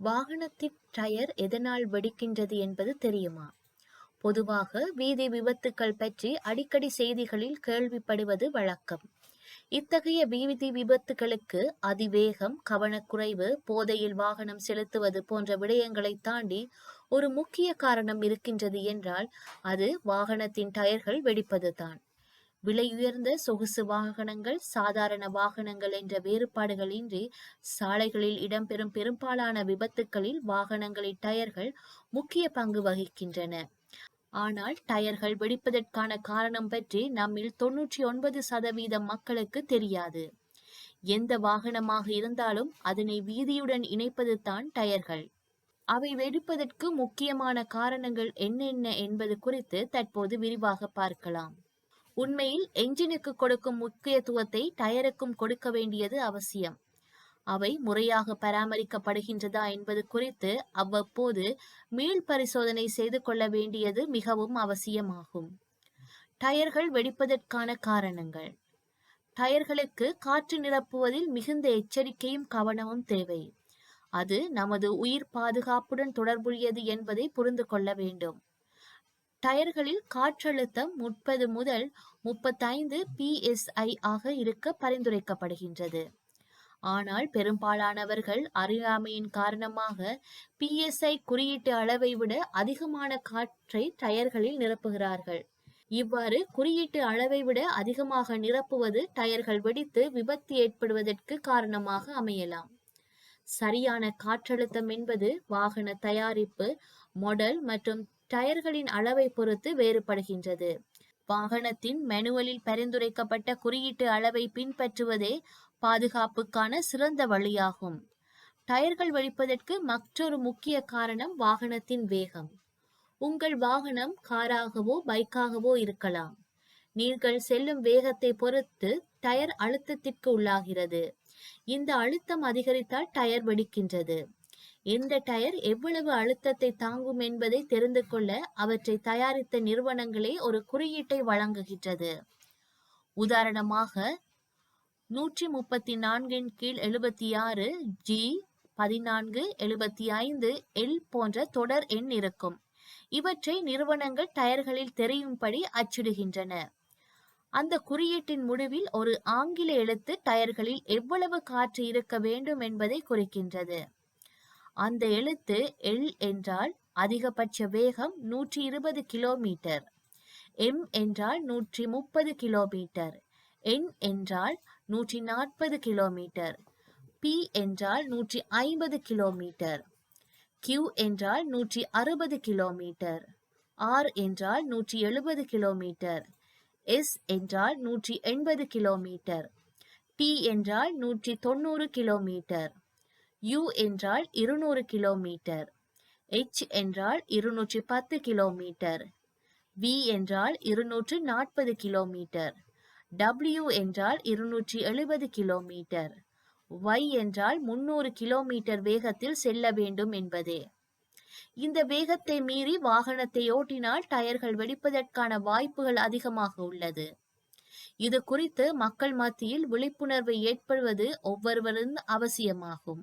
வாகனத்தின் டயர் எதனால் வெடிக்கின்றது என்பது தெரியுமா? பொதுவாக வீதி விபத்துக்கள் பற்றி அடிக்கடி செய்திகளில் கேள்விப்படுவது வழக்கம். இத்தகைய வீதி விபத்துகளுக்கு அதிவேகம் கவனக்குறைவு போதையில் வாகனம் செலுத்துவது போன்ற விடயங்களை தாண்டி ஒரு முக்கிய காரணம் இருக்கின்றது என்றால் அது வாகனத்தின் டயர்கள் வெடிப்பதுதான். விலையுயர்ந்த சொகுசு வாகனங்கள் சாதாரண வாகனங்கள் என்ற வேறுபாடுகளின்றி சாலைகளில் இடம்பெறும் பெரும்பாலான விபத்துக்களில் வாகனங்களின் டயர்கள் முக்கிய பங்கு வகிக்கின்றன. ஆனால் டயர்கள் வெடிப்பதற்கான காரணம் பற்றி நம்மில் தொன்னூற்றி ஒன்பது சதவீதம் மக்களுக்கு தெரியாது. எந்த வாகனமாக இருந்தாலும் அதனை வீதியுடன் இணைப்பது தான் டயர்கள். அவை வெடிப்பதற்கு முக்கியமான காரணங்கள் என்னென்ன என்பது குறித்து தற்போது விரிவாக பார்க்கலாம். உண்மையில் என்ஜினுக்கு கொடுக்கும் முக்கியத்துவத்தை டயருக்கும் கொடுக்க வேண்டியது அவசியம். அவை முறையாக பராமரிக்கப்படுகின்றதா என்பது குறித்து அவ்வப்போது மீள் பரிசோதனை செய்து கொள்ள வேண்டியது மிகவும் அவசியமாகும். டயர்கள் வெடிப்பதற்கான காரணங்கள். டயர்களுக்கு காற்று நிரப்புவதில் மிகுந்த எச்சரிக்கையும் கவனமும் தேவை. அது நமது உயிர் பாதுகாப்புடன் தொடர்புடையது என்பதை புரிந்து கொள்ள வேண்டும். டயர்களில் காற்றழுத்தம் முப்பது முதல் முப்பத்தைந்து பிஎஸ்ஐ ஆக இருக்க பரிந்துரைக்கப்படுகின்றது. ஆனால் பெரும்பாலானவர்கள் அறியாமையின் காரணமாக பிஎஸ்ஐ குறியீட்டு அளவை விட அதிகமான காற்றை டயர்களில் நிரப்புகிறார்கள். இவ்வாறு குறியீட்டு அளவை விட அதிகமாக நிரப்புவது டயர்கள் வெடித்து விபத்து ஏற்படுவதற்கு காரணமாக அமையலாம். சரியான காற்றழுத்தம் என்பது வாகன தயாரிப்பு மாடல் மற்றும் டயர்களின் அளவை பொறுத்து வேறுபடுகின்றது. வாகனத்தின் மெனுவலில் பரிந்துரைக்கப்பட்ட குறியீட்டு அளவை பின்பற்றுவதே பாதுகாப்புக்கான சிறந்த வழியாகும். டயர்கள் வெடிப்பதற்கு மற்றொரு முக்கிய காரணம் வாகனத்தின் வேகம். உங்கள் வாகனம் காராகவோ பைக்காகவோ இருக்கலாம். நீங்கள் செல்லும் வேகத்தை பொறுத்து டயர் அழுத்தத்திற்கு உள்ளாகிறது. இந்த அழுத்தம் அதிகரித்தால் டயர் வெடிக்கின்றது. எந்த டயர் எவ்வளவு அழுத்தத்தை தாங்கும் என்பதை தெரிந்து கொள்ள அவற்றை தயாரித்த நிறுவனங்களே ஒரு குறியீட்டை வழங்குகின்றது. உதாரணமாக நூற்றி முப்பத்தி நான்கின் கீழ் எழுபத்தி ஆறு ஜி பதினான்கு எழுபத்தி ஐந்து எல் போன்ற தொடர் எண் இருக்கும். இவற்றை நிறுவனங்கள் டயர்களில் தெரியும்படி அச்சிடுகின்றன. அந்த குறியீட்டின் முடிவில் ஒரு ஆங்கில எழுத்து டயர்களில் எவ்வளவு காற்று இருக்க வேண்டும் என்பதை குறிக்கின்றது. அந்த எழுத்து எல் என்றால் அதிகபட்ச வேகம் நூற்றி இருபது கிலோமீட்டர். எம் என்றால் நூற்றி முப்பது கிலோமீட்டர். என் என்றால் நூற்றி நாற்பது கிலோமீட்டர். பி என்றால் நூற்றி ஐம்பது கிலோமீட்டர். கியூ என்றால் நூற்றி அறுபது கிலோமீட்டர். ஆர் என்றால் நூற்றி எழுபது கிலோமீட்டர். எஸ் என்றால் நூற்றி எண்பது கிலோமீட்டர். டி என்றால் நூற்றி தொண்ணூறு கிலோமீட்டர். யு என்றால் இருநூறு கிலோமீட்டர். எச் என்றால் இருநூற்றி பத்து கிலோமீட்டர். வி என்றால் இருநூற்று நாற்பது கிலோமீட்டர். டபிள்யூ என்றால் இருநூற்றி எழுபது கிலோமீட்டர். ஒய் என்றால் முன்னூறு கிலோமீட்டர் வேகத்தில் செல்ல வேண்டும் என்பதே. இந்த வேகத்தை மீறி வாகனத்தை ஓட்டினால் டயர்கள் வெடிப்பதற்கான வாய்ப்புகள் அதிகமாக உள்ளது. இது குறித்து மக்கள் மத்தியில் விழிப்புணர்வை ஏற்படுவது ஒவ்வொருவரின் அவசியமாகும்.